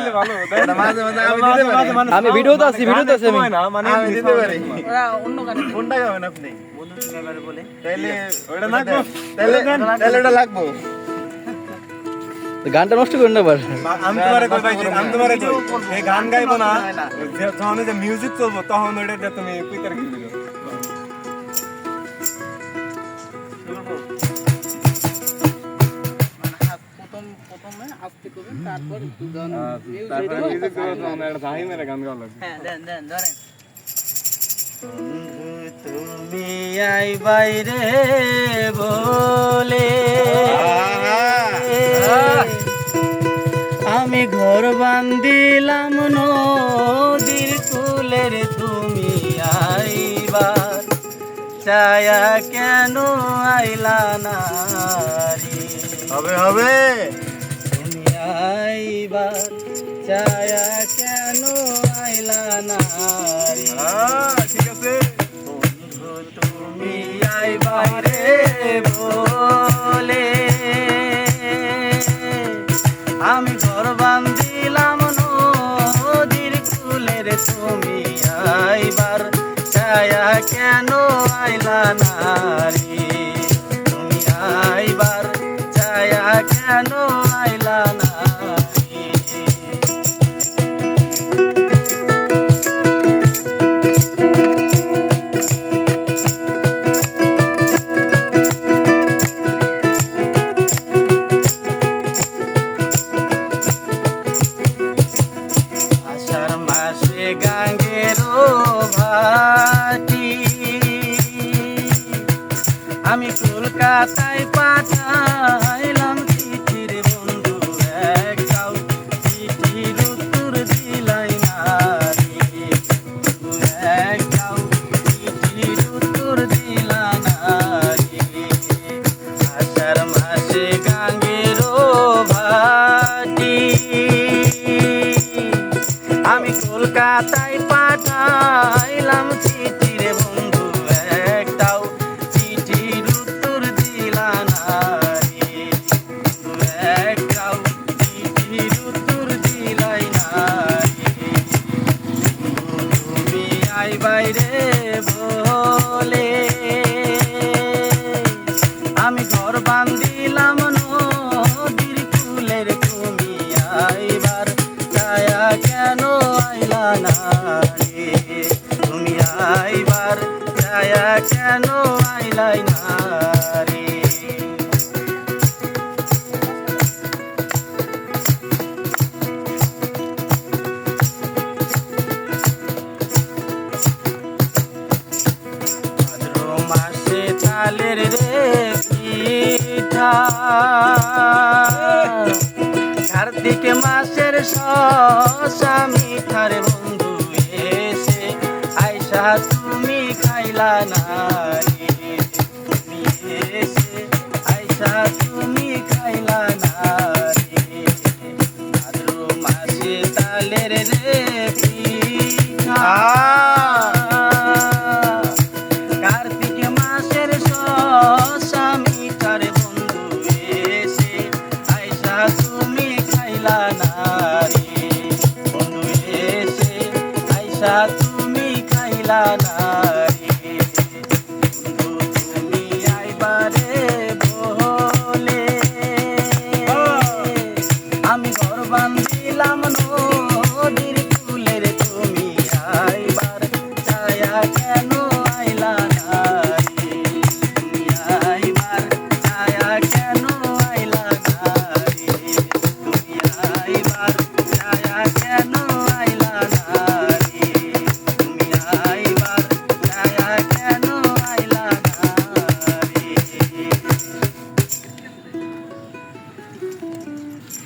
দিলে ভালো মাঝে মাঝে আমি দিতে পারি। আমি ভিডিওতে আছি, ভিডিওতে আছি আমি। মানে আমি দিতে পারি। ওরা অন্য গানে কোনটা গাবেন আপনি বলুন এবারে বলে তাইলে ওইটা লাগবো? তাইলে তাইলে ওটা লাগবো। গানটা নষ্ট করেন না আমি তোমারে কই ভাই আমি তোমারে কই? এই গান গাইবো না। যে- যখন যে মিউজিক চলবো তখন ওইটা দিয়ে তুমি কুইকার গিয়ে ধরেন। তুমি আই বাইরে বলে আমি ঘর বান্দিলাম নদীর কুলের তুমি আইবার। ছায়া কেন আইলা না হবে হবে। আইবার ছায়া কেন আইলা না? হ্যাঁ ঠিক আছে তুমি আইবারে বলে আমি ঘর বান্দিলাম নদীর কুলের তুমি আইবার ছায়া কেন আইলা না রে তুমি আইবার ছায়া কেন ভাটি আমি কলকাতায় পাঠাইলাম চিঠির বন্ধু একটাও চিঠির উত্তর দিলাই না একটাও চিঠির উত্তর দিলা না রে। আষাঢ় মাসে গাঙ্গের ভাটি আমি কলকাতায় আমি ঘর বান্ধিলাম নদীর কুলের তুমি আইবার ছায়া কেন আইলা না তুমি আইবার ছায়া কেন আইলাই না রে? রে কার্তিক মাসের শশা মিঠার বন্ধু এসে আইসা তুমি খাইলা না তুমি এসে আইসা তুমি খাইলা না মাসে তালের রে এসে তুমি খাইলা না।